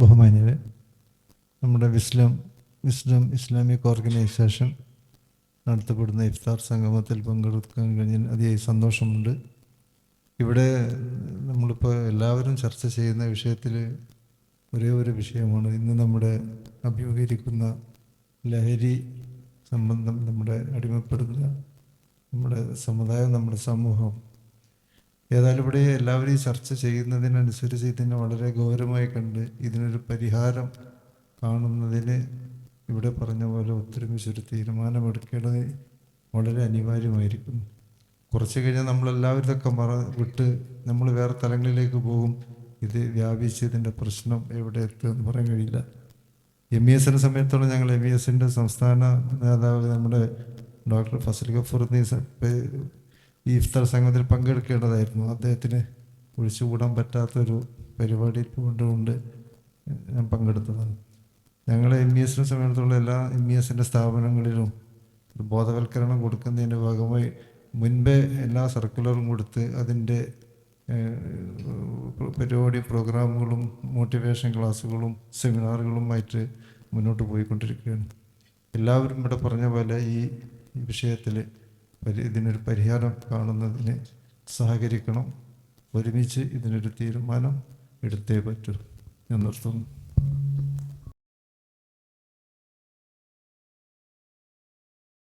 ബഹുമാന്യരെ നമ്മുടെ വിസ്ലം വിസ്ലം Islamic organisation നടത്തപ്പെടുന്ന ഇഫ്താർ സംഗമത്തിൽ പങ്കെടുക്കാൻ കഴിഞ്ഞാൽ അതിയായി സന്തോഷമുണ്ട്. ഇവിടെ നമ്മളിപ്പോൾ എല്ലാവരും ചർച്ച ചെയ്യുന്ന വിഷയത്തിൽ ഒരേ ഒരു വിഷയമാണ്. ഇന്ന് നമ്മുടെ അഭിമുഖീകരിക്കുന്ന ലഹരി സംബന്ധം നമ്മുടെ അടിമപ്പെടുന്ന നമ്മുടെ സമുദായം നമ്മുടെ സമൂഹം ഏതായാലും ഇവിടെ എല്ലാവരും ഈ ചർച്ച ചെയ്യുന്നതിനനുസരിച്ച് ഇതിനെ വളരെ ഗൗരവമായി കണ്ട് ഇതിനൊരു പരിഹാരം കാണുന്നതിന് ഇവിടെ പറഞ്ഞ പോലെ ഒത്തൊരുമിച്ചൊരു തീരുമാനമെടുക്കേണ്ടത് വളരെ അനിവാര്യമായിരിക്കുന്നു കുറച്ച് കഴിഞ്ഞാൽ നമ്മളെല്ലാവരും ഇതൊക്കെ മറ വിട്ട് നമ്മൾ വേറെ തലങ്ങളിലേക്ക് പോകും. ഇത് വ്യാപിച്ച് ഇതിന്റെ പ്രശ്നം എവിടെ എത്തുമെന്ന് പറയാൻ കഴിയില്ല. എം ഇ എസിന്റെ സമയത്തോളം ഞങ്ങൾ എം ഇ എസിന്റെ സംസ്ഥാന നേതാവ് നമ്മുടെ ഡോക്ടർ ഫസൽ ഗഫൂർ ഈ ഇഫ്താർ സംഘത്തിൽ പങ്കെടുക്കേണ്ടതായിരുന്നു. അദ്ദേഹത്തിന് ഒഴിച്ചുകൂടാൻ പറ്റാത്തൊരു പരിപാടി കൊണ്ടുകൊണ്ട് ഞാൻ പങ്കെടുത്തതാണ്. ഞങ്ങൾ എം ഇ എസിനെ സംബന്ധിച്ചുള്ള എല്ലാ എം ഇ എസിന്റെ സ്ഥാപനങ്ങളിലും ബോധവൽക്കരണം കൊടുക്കുന്നതിന്റെ ഭാഗമായി മുൻപേ എല്ലാ സർക്കുലറും കൊടുത്ത് അതിന്റെ പരിപാടി പ്രോഗ്രാമുകളും മോട്ടിവേഷൻ ക്ലാസ്സുകളും സെമിനാറുകളുമായിട്ട് മുന്നോട്ട് പോയിക്കൊണ്ടിരിക്കുകയാണ്. എല്ലാവരും ഇവിടെ പറഞ്ഞ പോലെ ഈ വിഷയത്തിൽ ഇതിനൊരു പരിഹാരം കാണുന്നതിന് സഹകരിക്കണം. ഒരുമിച്ച് ഇതിനൊരു തീരുമാനം എടുത്തേ പറ്റൂ. ഞാൻ നിർത്തുന്നു.